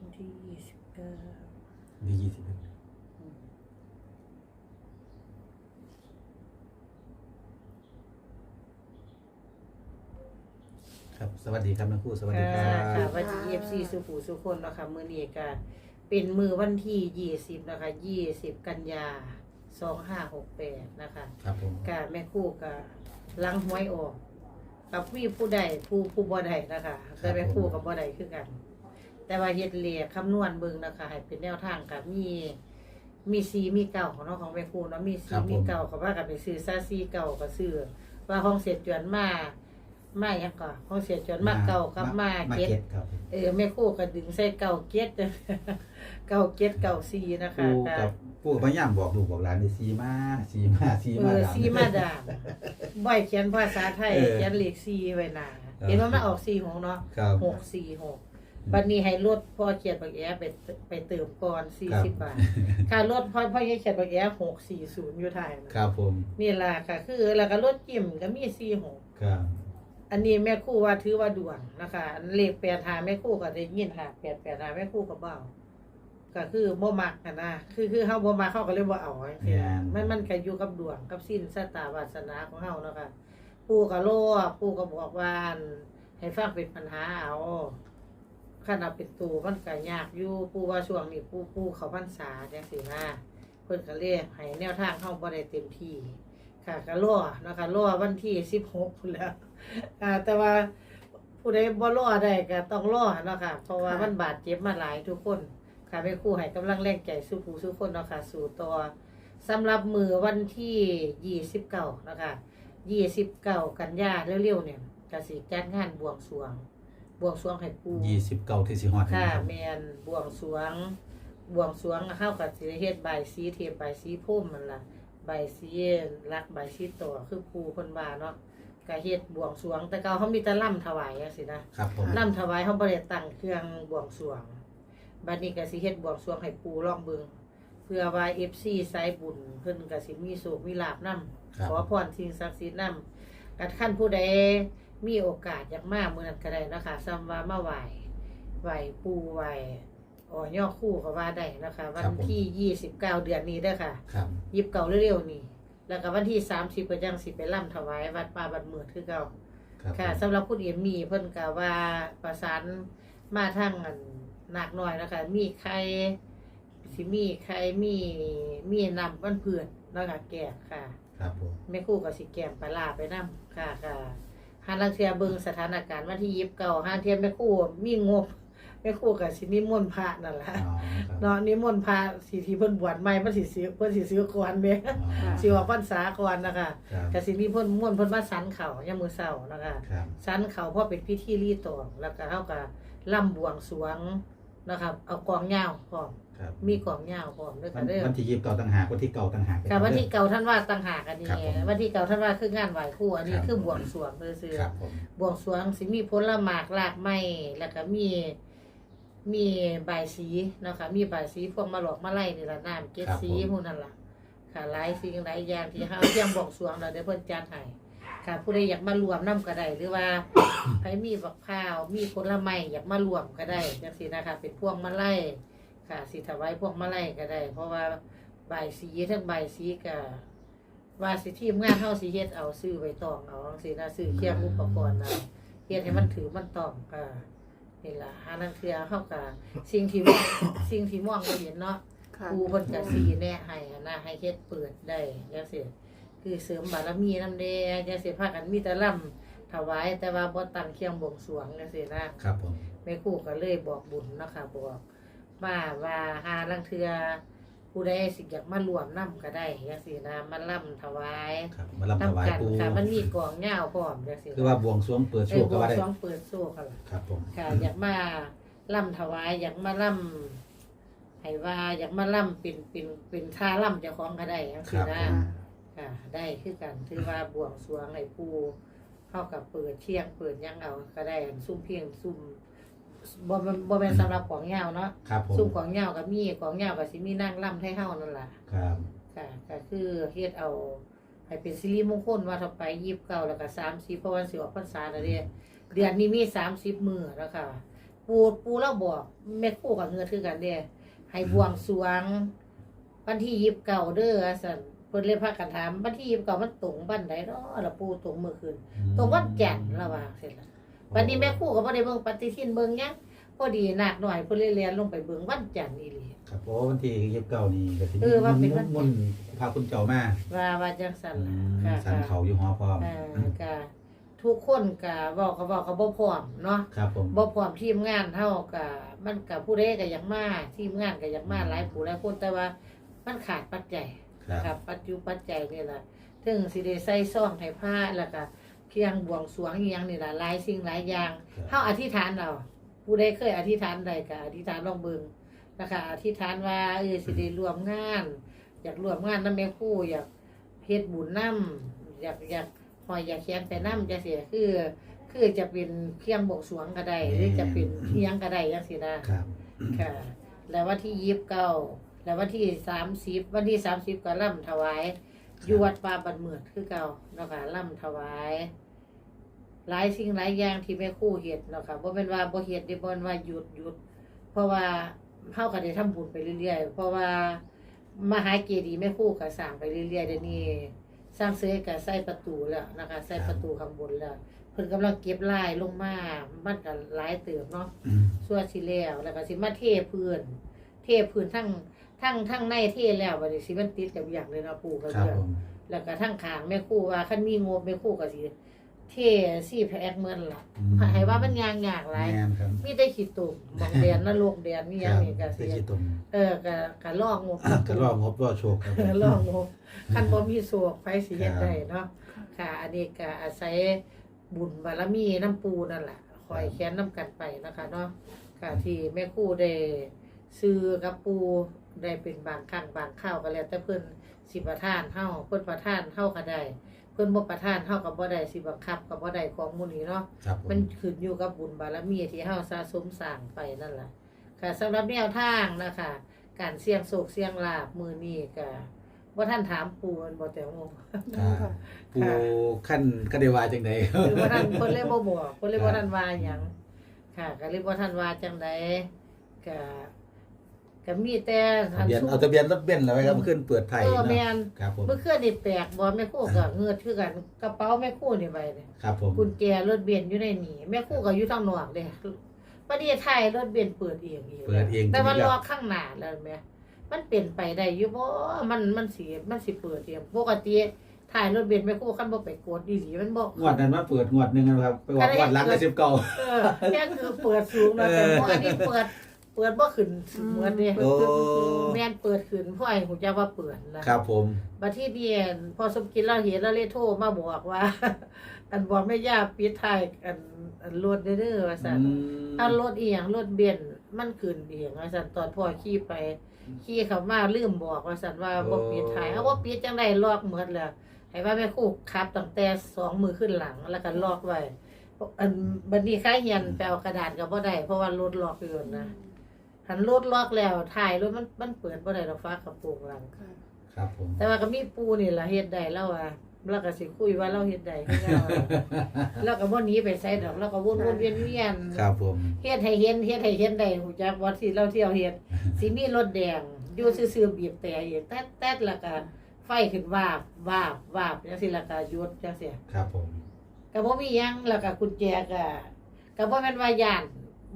วันที่ยี่สิบเก้ามียี่สิบเอ็ดครับ สวัสดีครับนักคู่สวัสดีคค่ะรับค่ะวันที่เอฟซีสุผูสุคนเนาะคะมือนี้ก็เป็นมือวันที่ยี่สิบนะคะยี่สิบกันยาสองห้าหกแปดนะคะ ครับผมกแม่คู่กับลังหวยออก กับมีผู้ใดผู้ผู้บ่ใดนะคะแต่แม่คู่กับบ่ใดคือกัน แต่ว่าเฮ็ดเลขคำนวณเบิ่งนะคะให้เป็นแนวทางกับมี มีซีมีเก่าของน้องของแม่คู่เนาะมีซีมีเก่าเขาว่ากันไปซื้อซาซีเก่าก็ซื้อว่าห้องเสร็จจวนมามาหยังก่อนห้องเสร็จจวนมาเก่ากับมามาเก็ตเก็ตครับ เออแม่คู่ก็ดึงใส่เก่าเก็ตเก่าเก็ตเก่าซีนะคะผู้ก็กับผู้กับพยายามบอกลูกบอกหลานในซีมาซีมาซีเอมาอดามซีมาดามบ่อยเขียนภาษาไทยเออเขียนเลขซีไว้หน้าเออเห็นว่ามันออกซีหกเนาะครับ หกสี่หก บัดนี้ให้ลดพ่อเขียนบักแอไปไปเติมก่อนสี่สิบบาท ค่ารถพ่อพ่อเขียนบักแอหกสี่ศูนย์อยู่ไทยนะครับผมนี่ล่ะค่ะคือแล้วก็รถกิ่มก็มีสี่หกครับอันนี้แม่ครู่ว่าถือว่าด่วนนะคะอันเลขแปดหาแม่ครู่ก็ได้ยินหาแปดแปดหาแม่ครู่ก็เบาก็คือบ่มักกันนะคือคือเฮาบ่มักเฮาก็เลยบ่เอาจังซี่นะมันมันก็อยู่กับดวงกับสิ้นชะตาวาสนาของเฮาเนาะค่ะปู่ก็โลภปู่ก็บอกว่าอันให้ฟังเป็นปัญหาเอา คันเอาเป็นตูมันก็ยากอยู่ปู่ว่าช่วงนี้ปู่ปู่เขาพรรษาจังซี่นะเพิ่นก็เรียกให้แนวทางเฮาบ่ได้เต็มที่ค่ะก็รอเนาะคะรอวันที่16พุ่นแหล้วอ่าแต่ว่าผู้ใดบ่รอได้ก็ต้องรอเนาะค่ะเพราะว่าค่ะมันบาดเจ็บมาหลายทุกคนค่ะแม่ครูให้กำลังแรงใจสู้ผู้สู้คนเนาะค่ะสู่ต่อสำหรับมือวันที่29นะคะ29กันยาเร็วๆเนี่ยก็สิจัดงานบวงสรวง บวงสรวงให้ปู่ยี่สิบเก้าที่สิฮอดนี่ค่ะครับแมนบวงสรวง บวงสรวงเข้ากับสิเฮ็ดใบายสีเทียมใบายสีพุ่มมันล่ะใบายสีรักใบายสีตัวคือครูคนว่าเนาะก็เฮ็ดบวงสรวง แต่เก่าเขามีแต่ล่ำถวายจังซี่นะครับผมล่ำถวายเขาบ่ได้ตั้งเครื่องบวงสรวงบัดนี้ก็สิเฮ็ดบวงสรวงให้ปู่ลองเบิ่งเพื่อว่า FC สายบุญเพิ่นก็สิมีโชคมีลาภนํครับขอพรสิ่งศักดิ์สิทธิ์นํกัดขั้นผู้ใด มีโอกาสอยากมามื้อนั้นก็ได้นะคะซ้ำว่ามาไหว้ไหวปูไหวอ๋อย่อคู่ก็ว่าได้นะคะ วันที่ยี่สิบเก้าเดือนนี้เด้อค่ะครับ ยิบเก่าเร็วๆนี่แล้วก็วันที่สามสิบก็จังสิไปล่ำถวายวัดป่าบัดเมือดคือเก่า ครับค่ะผมสำหรับคุณเอ็มมีเพิ่นก็ว่าประสานมาทางอันหนักหน่อยนะคะ มีใครสิมีใครมีมีนำวันเพื่อนแล้วก็แก่ค่ะครับผม แม่ครู่กับสิแกมปลาร้าไปนํค่ะค่ะหาลังเทียเบิงสถานการณ์วันที่ยิบเก่าหาเทียแม่ครู่มีงบแม่ครู่กับสินิมนต์พระนั่นแหละอ๋อครับเนาะนิมนต์พระสิที่เพิ่นบวชใหม่เพิ่นสิซื้อเพิ่นสิซื้อก่อนแม่อ๋อสิว่าพรรษาก่อนนะคะครับก็สิมีเพิ่นม่วนเพิ่นมาสันเขายามมื้อเช้านะคะครับสันเขาเพราะเป็นพิธีรีตองแล้วก็เฮาก็ล่ำบวงสรวงนะครับเอากองยาวพร้อม ครับมีกองยาวพร้อมด้วยวักันนเด้อวันที่ยี่สิบเก้าต่างหากวันที่เก้าต่างหากกับวันที่เก่าท่านว่าต่างหากอันนี้ครับผมวันที่เก่าท่านว่าคืองานไหว้ครูอันนี้ครับ คือบวงสรวงซื่อครับผมๆบวงสรวงสิมีผลหมากรากไม้แล้วก็มีมีใบายสีเนาะค่ะมีใบายสีพวกมาหลอกมาไล่นี่ละน้ำเก็ดสีพวกนั้นล่ะค่ะหลายสิ่งหลายอย่างที่เฮาเตรียมบวงสรวงแล้วเดี๋ยวเพิ่นจัดให้ค่ะผู้ใดอยากมารวมนํก็ได้หรือว่า ใครมีบักพร้าวมีผลไม้อยากมารวมก็ได้จังซี่นะคะเป็นพวงมาลัย ค่ะสิถวายพวงมาลัยก็ได้ เพราะว่าใบายสีทั้งใบายสีก็ว่าสิทีมงานเฮาสิเฮ็ดเอาซื้อไว้ตองเอาจังซี่นะซื้อเครื่องอุปกรณ์เอาเฮ็ดให้มันถือมันต้องก็นี่ล่ะหานังเทื่อเฮาก็สิ่งที่สิ่งที่มองบ่เห็นเนาะค่ะครูเพิ่นก็สีแนะให้อะนะให้เฮ็ดเปิดได้จังซี่คือเสริมบารมีนำแดจังซี่พากันมีแต่ล่ำถวายแต่ว่าบ่ตั้งเคียงบวงสรวงจังซี่นะครับผม แม่ครูก็เลยบอกบุญเนาะค่ะบอก ว่าว่าหาลังเทื่อผู้ใดสิอยากมารวมนํก็ได้จังซี่นะมาล่ำถวายครับมารับถนํวายกันปูค่ะมันมีกองยาวพร้อมจังซี่คือว่าบวงสรวงเปิดโชเอ้ยคบก็วงว่าได้สรวงเปิดโซ่ค่ะล่ะครับผมค่ะอยากมาล่ำถวายอยากมาล่ำให้ว่าอยากมาล่ำเป็นเป็นเป็นท่าล่ำเจ้าของก็ได้ทั้งคสี่รับนะผมค่ะ ได้คือกันถือว่าบวงสรวงให้ปูเข้ากับเปิดเที่ยงเปิดหยังเอาก็ได้อันซุ่มเพียงซุ่ม บ่แม่นบ่แม่นสำหรับของเหย้าเนาะครับผมซุ่มของเหย้าก็มีของเหย้าก็สิมีนั่งล่ำให้เฮานั่นล่ะ ครับค่ะก็คือเฮ็ดเอาให้เป็นสิริมงคลว่าถ้าไปยีิบเก้าแล้วก็สามสิบเพราะวันสิออกพรรษาแล้วเด้เดือนนี้มีสามสิบมื้อแล้วค่ะ ปูปูเราบอกแม่ครู่กับเงินคือกันเด้ให้บวงสรวง วันที่ยิบเก่าเด้อว่าซั่นเพิ่นเลยพากันถามวันที่ยิบเก่ามันตรงวันใดเนาะล่ะปูตรงมื้อคืน ตรงวันจันทร์ละว่าเสร็จแล้ว วันนี้แม่ครู่ก็บ่ได้เบิ่งปฏิทินเบิ่งหยังพอดีนักหน่อยเพิ่นเลยเรียนลงไปเบิ่งวันจันทร์อีหลีครับเพราะว่าวันที่ยี่สิบเก้านี่ก็สิเออว่าเป็นวันมนต์พาคุณเจ้ามาว่าว่าจังซั่นอืล่ะมค่ะสันเขาอยู่หอพร้อมเออก็ทุกคนก็เว้าก็เว้าก็บ่พร้อมเนาะ ครับผมบ่พร้อมทีมงานเฮาก็มันก็ผู้ใดก็อยากมาทีมงานก็อยากมาหลายผู้หลายคนแต่ว่ามันขาดปัจจัยครับ ครับ ปัจจุปัจจัยนี่ล่ะถึงสิได้ใส่ซองให้ผ้าแล้วก็ เพียงบวงสรวงอีหยังนี่ล่ะหลายสิ่งหลายอย่างครับเฮาอธิษฐานเอาผู้ใดเคยอธิษฐานใดก็อธิษฐานลองเบิ่งนะคะ อธิษฐานว่าเออสิได้ร่วมงาน อยากร่วมงานนำแม่ครูอยากเฮ็ดบุญนำอยากอยากหอยอยากเขียนไปนำจังซี่คือ คือจะเป็นเพียงบวงสรวงก็ได้หรือจะเป็นเพียงก็ได้จังซี่นะ ครับ ค่ะแล้ววันที่ยีิบเก้าแล้ววันที่สามสิบวันที่สามสิบก็ล่ำถวาย อยู่วัดป่าบันเมือดคือเก่าเนาะค่ะล่ำถวาย หลายสิ่งหลายอย่างที่แม่ครู่เฮ็ดเนาะค่ะบ่เป็นว่าบ่เฮ็ดได้บ่นว่าหยุดหยุด เพราะว่าเฮาก็ได้ทำบุญไปเรื่อยๆ เพราะว่ามหาเจดีย์แม่ครู่ก็สร้างไปเรื่อยๆเดี๋ยวนี้สร้างเสร็จก็ใส่ประตูแล้วนะคะใส่ประตูข้างบนแล้วเพิ่นกำลังเก็บลายลงมามันก็หลายเติบเนาะ อืม ส่วนสิแล้วแล้วก็สิมาเทพื้น เทพื้นทั้ง ทั้งทั้งในเทแล้วบัดนี้สิมันติดกับอย่างเลยเนาะปู่ก็ครับเรื่องผมแล้วก็ทั้งขางแม่ครู่ว่าคันมีงบแม่ครู่ก็สิเทสี่แพ็คเหมือนล่ะอืมให้ว่ามันยางยากหลายแม่นครับมีแต่ขี้ตุ่มหมองแดนนรกแดนมีหยังนี่ก็ครับสิได้คิดตรงเออก็ก็ลอกงบ ก็รองบรอโชคครับผม ลอกงบคันบ่มีโศกไผสิเฮ็ดได้เนาะค่ะ อันนี้ก็อาศัยบุญบารมีน้ำปูนั่นแหละคอยแค้นน้ำกันไปนะคะเนาะค่ะที่แม่ครู่ได้ ซื้อกับปูได้เป็นบางครั้งบางข้าวก็แล้วแต่เพิ่นสิประทานเฮาเพิ่นประทานเฮาก็ได้เพิ่นบ่ประทานเฮาก็บ่ได้สิบังคับก็บ่ได้ของหมู่นี้เนาะครับผมมันขึ้นอยู่กับบุญบารมีที่เฮาสะสมสร้างไปนั่นแหละค่ะสำหรับแนวทางนะคะ การเสี่ยงโศกเสี่ยงลาบมือนี้ก็บ่ท่านถามปูมันบ่แต่งงครับปูขั้นคเดวาจังไดคือว่าท่านคนเล่บ่บอกคนเล่บ่ท่านว่าหยังค่ะก็เลยบ่ท่านว่าจังไดก็ ก็มีแต่ทะเบียนเอาทะเบียนรถเบนซ์แล้วไว้ครับขึ้นเปิดไทยเออเนาะแม่นครับผมเมื่อคืนนี่แปลกบ่แม่ครู่ก็เงือดคือกันกระเป๋าแม่ครู่นี่ไว้เนี่ยครับผมกุญแจรถเบนซ์อยู่ในนี่แม่ครู่ก็อยู่ทางนอกเด้ประเทศไทยรถเบนซ์เปิดเองอีกเปิดเองแต่ว่าจริงๆรอข้างหน้าแล้วแม่มันเป็นไปได้อยู่บ่มันมันสิมันสิเปิดเองปกติถ่ายรถเบนซ์แม่ครู่คันบ่ไปกดอีหลีมันบ่ งวดนั้นมาเปิดงวดหนึงนะครับ ไปว่าอะไรงวดหลังได้สิบเก้า เออแค่คือเปิดสูงนะแต่พวกอันนี้เปิดเปิดบ่ขึ้นเหมือนนี่โอ้แม่นเปิดขึ้นเพราะไอ้หูจะว่าเปิดนะครับผม บัดที่เดียนพอสมกินเราเห็นแล้วเลยโทรมาบอกว่า อันบอกแม่ย่าปิดท้ายอันอันรถเด้อเด้อว่าซั่นอืมถ้ารถอีหยังรถเบนซ์มันขึ้นเองว่าซั่นตอนพ่อขี่ไปขี่เข้ามาลืมบอกว่าซั่นว่าบ่ปิดท้ายเอาบ่ปิดจังได๋ล็อกหมดแล้วให้ว่าแม่ครูขับตั้งแต่สองมือขึ้นหลังแล้วก็ล็อกไว้อันบัดนี้ค่าเฮียนไปเอากระดาษก็บ่ได้เพราะว่ารถล็อกอยู่นะ หันรถล็อกแล้วถ่ายรถมันมันเปิดบ่ได้ดอกฟ้ากระโปรงหลัง ครับผมแต่ว่าก็มีปูนี่ล่ะเฮ็ดได้แล้วว่าเราก็สิคุยว่าเราเฮ็ดได้คือเราเราก็บ่หนีไปไสดอกเราก็วนๆเวียนๆ ครับผมเฮ็ดให้เห็นเฮ็ดให้เห็นได้ฮู้จักว่าที่เราเที่ยวเฮ็ดสิมีรถแดงอยู่ซื่อๆบีบแต่อีกแต๊ดๆแล้วก็ไฟขึ้นวาบวาบวาบจังซี่แล้วก็หยุดจังซี่ครับผม ก็บ่มีหยังแล้วก็กุญแจก็ก็บ่แม่นว่าย่าน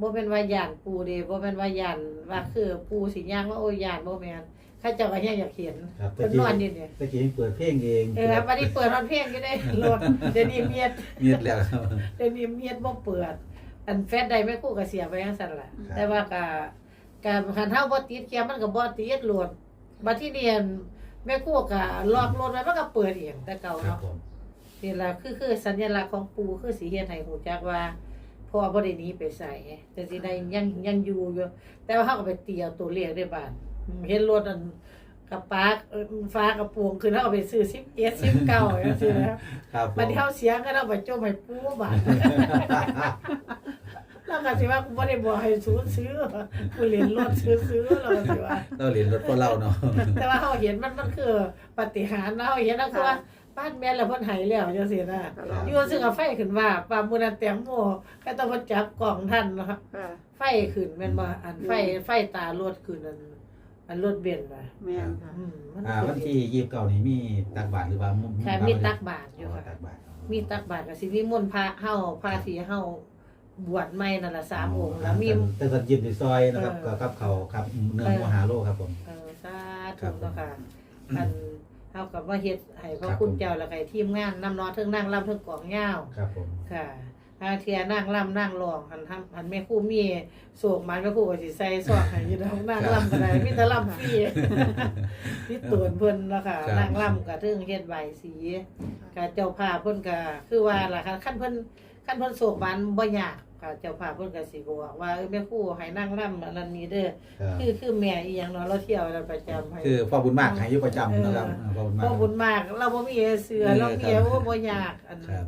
บ่แม่นว่าย่านปูเด้บ่แม่นว่าย่านว่าคือปูสิย่างว่าโอ้ยย่านบ่แม่นเขาเจ้าก็ยังอยากเห็นครับเพิ่นนอนอยู่เนี่ยตะกี้เปิดเพลงเองเออบัดนี้เปิดฮอดเพลงอยู่ได้รถเดี๋ยวนี้เมียดเงียบแล้วครับเดี๋ยวนี้เมียดบ่เปิด อันแฟดใดแม่ครู่ก็เสียไปจังซั่นล่ะครับแต่ว่าก็ก็คันเฮาบ่ติดเกียร์มันก็บ่ติดโหลดบัดที่เรียนแม่ครู่ก็ล็อกรถไว้มันก็เปิดเองแต่เก่าครับเนาะผมนี่ล่ะคือคือสัญลักษณ์ของปูคือสีเฮ็ดให้ฮู้จักว่า พ่อบ่ได้หนีไปไสแต่สิได้ยังยังอยู่อยู่แต่ว่าเฮาก็ไปเตียวตัวเลขได้บ้านเห็นรถอันกระปากเอ่อฟ้ากระโปรงขึ้นแล้วเอาไปซื้อ17 19จังซี่นะครับผมบัดนี้เฮาเสียก็เอาไปจมให้ปูบาดแล้วก็สิว่ากูบ่ได้บอกให้ซื้อซื้อกูเรียนรถซื้อซื้อแล้วก็สิว่า เราเรียนรถพวกเราเนาะ แต่ว่าเฮาเห็นมันมันคือปาฏิหาริย์เนาะเฮาเห็นแล้วคือว่า บ้านแม่นแล้วเพิ่นใหายแล้วจังซี่นะก็ร้องอยู่ซึ่งเอาไฟขึ้นว่าปามุนาแตงโมก็ต้องมาจับกล่องท่านเนาะค่ะไฟขึ้นแม่นบ่อันไฟไฟตารถขึ้นอันอันรถเบนซ์ว่ะแม่นค่ะ อืมมันอ่าวันที่ยี่สิบเก้านี่มีตักบาตรหรือว่ามุค่ะมีตักบาตรอยู่อ๋อค่ะ ตักบาตรอ๋อมีตักบาตรก็สิมีมนต์พระเฮาพระที่เฮาบวชใหม่นั่นล่ะสามองค์แล้วมี แต่ก็ยิบในซอยนะครับเอก็อกับเขาครับเนื้อมหาโลครับผม เออสาครัธุบเนาะค่ะอัน เฮากับว่าเฮ็ดให้พระครับคุณผมเจ้าแล้วก็ให้ทีมงานนำน้อเทิงนั่งรำเทิงกองยาว ครับผม ค่ะถ้าเทียนั่งรำนั่งร้องหันทำหันแม่ครู่มีโศกมันแม่ครู่ก็สิใส่ซอกให้อยู่ดอกนั่งรำก็ได้มีแต่รำฟรีที่ตูนเพิ่นเนาะค่ะนั่งรำก็ถึงเฮ็ดใบายสีก็เจ้าภาพเพิ่นก็คือว่าล่ะค่ะคันเพิ่นคันเพิ่นโศกมันบ่ยาก ค่ะเจ้าภาพเพิ่นก็สิบอกว่าเออแม่ครู่ให้นั่งรำอันนั้นนี้เด้อครับคือคือแม่อีหยังเนาะเราเที่ยวเราประจำให้ คือพ่อบุญมากให้อยุประจำนะครับเออเออพ่อบุญมาก พ่อบุญมากเราบ่มีเสือเออเรามีครับ โอ้บ่ยากอันครับ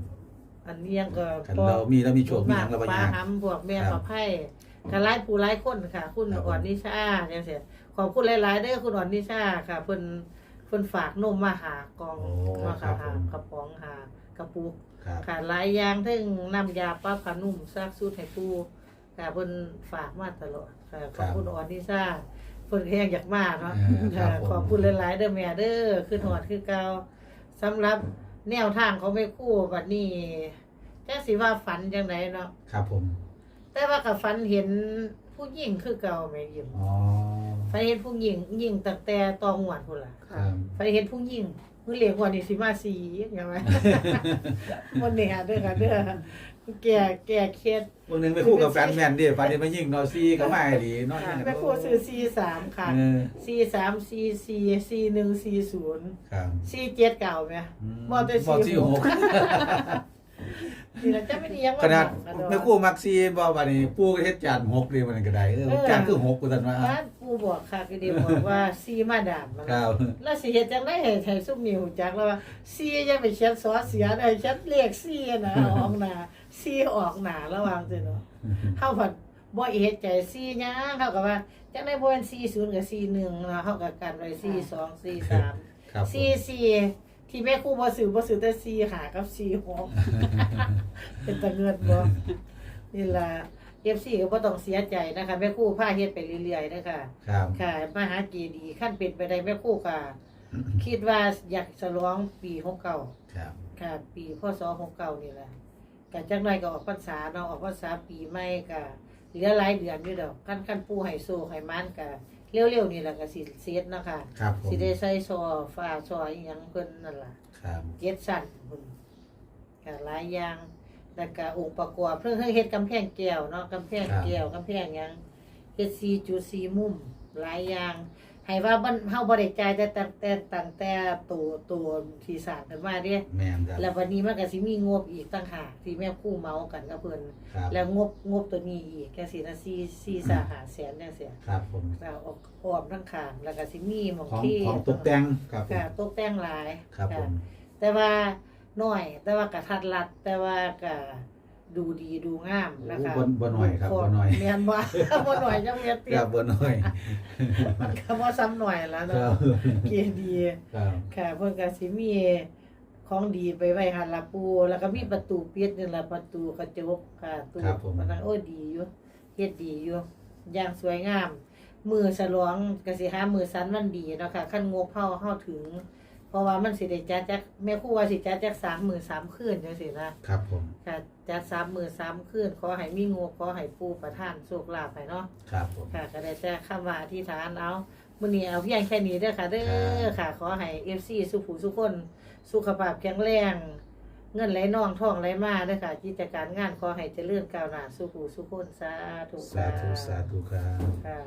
อันนี้ยังก็คันเรามีเรามีโชคมีหยังเราบ่ปลายาก หำพวกแม่ครับปลาไผ่ก็หลายผู้หลายคนค่ะ คุณครับอ่อนนิชาจังซี่ขอบคุณหลายๆเด้อคุณอ่อนนิชาค่ะเพิ่นเพิ่นฝากนมมาหากล่องโอ้มาครัค่ะบผมหากระป๋องหา กระปุกครับค่ะหลายอย่างทั้งน้ำยาปลาผานุ่มซักสูตรให้ปูค่ะเพิ่นฝากมาตลอดค่ะขอบคุณอ่อนนิชาเพิ่นก็ยังอยากมาเนาะเออครัค่ะบผมขอบคุณหลายๆเด้อแม่เด้อคือหอดคือเก่าสำหรับแนวทางของแม่ครู่บัดนี้จักสิว่าฝันจังไดเนาะครับผม แต่ว่าก็ฝันเห็นผู้หญิงคือเก่าแม่ยิ้มอ๋อฝันเห็นผู้หญิงหญิงตั้งแต่ตองหวดพุ่นล่ะครับฝันเห็นผู้หญิง มื้อเลี้ยงวันนี้สิมาสีหยังไงวันนี้หาเด้อค่ะเด้อแก่แก่เครียดพวกนึงไปคู่กับแฟนแมนดิฟันนี่มายิงนอซี่ก็มาดีเนอนแม่ครู่ซื้อ43ค่ะเออ43 44 4140ครับ47เก่าไหมมอเตอร์ไซค์มอเตอร์ไซค์หก นี่นะจะไม่ดียังว่ขนาดกระโไม่คู่มักซีบ่วันนี้ปู่ก็เฮ็ดจานหกเลยมันก็ได้เออจานคือหกกูซั่นว่าบ้านปูบอกค่ะคือเดียวบอกว่าซีมาดามมันครับแล้วสิเฮ็ดจังได๋ให้ให้ซุมนิวจักแล้วว่าซีอย่าไปเขียนสอเสียได้เขียนเลขซีนะเอาออกหน้าซีออกหน้าระวังซิเนาะเฮาผัดบ่เฮ็ดใจซีหยังเฮาก็ว่าจังได๋บ่แม่น40กับ41เนาะเฮาก็กันไว้42 43ครับผม44 ที่แม่ครูบ่ซื้อบ่ซื้อแต่4หากับ46เป็นตะเงินบ่นี่ล่ะ FC ก็บ่ต้องเสียใจนะคะแม่ครูพาเฮ็ดไปเรื่อยๆนะคะครับ ค่ะมหาเจดีย์ขั้นเป็นไปได้แม่ครู่ค่ะ คิดว่าอยากฉลองปีหกเก่า ครับ ค่ะ ปีพศหกเก่านี่แหละกันจังไรก็ออกพรรษาเนาะออกพรรษาปีใหม่ก็เหลือหลายเดือนอยู่ดอกขั้นขั้นปูไฮโซไฮมันก็ เร็วๆนี่แหละก็สิเซตเนาะค่ะครับผมสิได้ใส่ซอฟ้าซออีหยังเพิ่นนั่นล่ะครับเจ็ดสั่นพุ่นก็หลายอย่างแล้วก็องค์ประกอบเพิ่งเฮ็ดกำแพงแก้วเนาะกำแพงแก้วกำแพงหยังเฮ็ดซีจุดซีมุมหลายอย่าง ให้ว่าบ้านเฮาบ่ได้จ่ายแต่ตั้งแต่ตั้งแต่ตัวตัวที่สร้างกันมาเด้แม่นครับ แล้ววันนี้มันก็สิมีงบอีกต่างหากที่แม่ครู่เมากันกับเพิ่นครับแล้วงบงบตัวนี้อีกแค่สินะ4 4สาหาแสนจังซี่ครับผมแล้วออกออมทั้งข้างแล้วก็สิมีหม่องของที่ของตกแต่งครับผมค่ะตกแต่งหลายครับผมแต่ว่าน้อย แต่ว่ากระทัดรัด แต่ว่าก็ ดูดีดูงามนะคะโอ้บ่บ่น้อยครับบ่น้อยแม่นบ่บ่น้อยจังแม่นเตี้คยรับบ่น้อยมันก็บ่ซ้ำหน่อยแล้วคเนาะรับเกียดีครับค่ะเพิ่นก็สิมีของดีไปไว้หันละปู แล้วก็มีประตูปิดนี่ล่ะประตูกระจกค่ะตู้ครับผมมันนั้นโอ้ยดีอยู่เฮ็ดดีอยู่อย่างสวยงาม มือฉลองก็สิหามือสันวันดีเนาะค่ะคันงบเฮาเฮาถึง เพราะว่ามันสิได้จัดจักแม่ครูว่าสิจัดจัก3มื้อ3คืนจังซี่นะครับผมค่ะจัด3มื้อ3คืนขอให้มีงบขอให้ปู่ประทานโชคลาภให้เนาะครับผม ค่ะ ก็ได้แต่คำว่าอธิษฐานเอามื้อนี้เอาเพียงแค่นี้เด้อค่ะเด้อค่ะ ขอให้ FC สุขผู้สุขคน สุขภาพแข็งแรง เงินไหลน่องท่องไหลมาเด้อค่ะกิจการงานขอให้เจริญก้าวหน้าสุขผู้สุขคนสาธุสาธุสาธุครับ ค่ะ